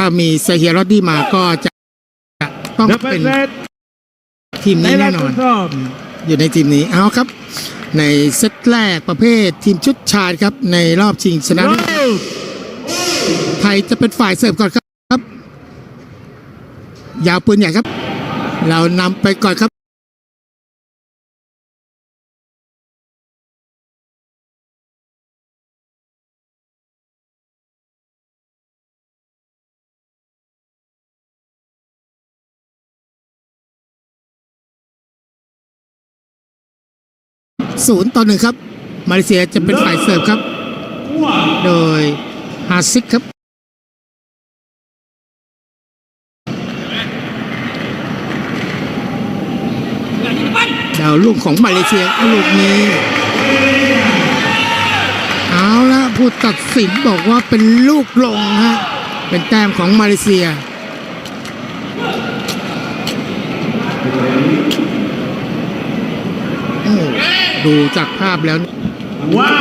ถ้ามีเซเฮียรอดดี้มาก็จะต้องนับเป็เป็นนเซตทีมในนี้แรแน่กนทอนดสอบอยู่ในทีมนี้เอาครับ ในเซตแรกประเภททีมชุดชายครับ ในรอบชิงชนะเริ่เลิศมไทยจะเป็นฝ่ายเสิร์ฟก่อนครับ ยาวปืนใหญ่ครับ เรานำไปก่อนครับ ศูนย์ต่อหนึ่งครับ มาเลเซียจะเป็นฝ่ายเสิร์ฟครับ โดยฮาซิกครับ ดาวลูกของมาเลเซียลูกนี้เอาละผู้ตัดสินบอกว่าเป็นลูกลงฮะเป็นแต้มของมาเลเซีย โอ้ ดูจากภาพแล้วว้า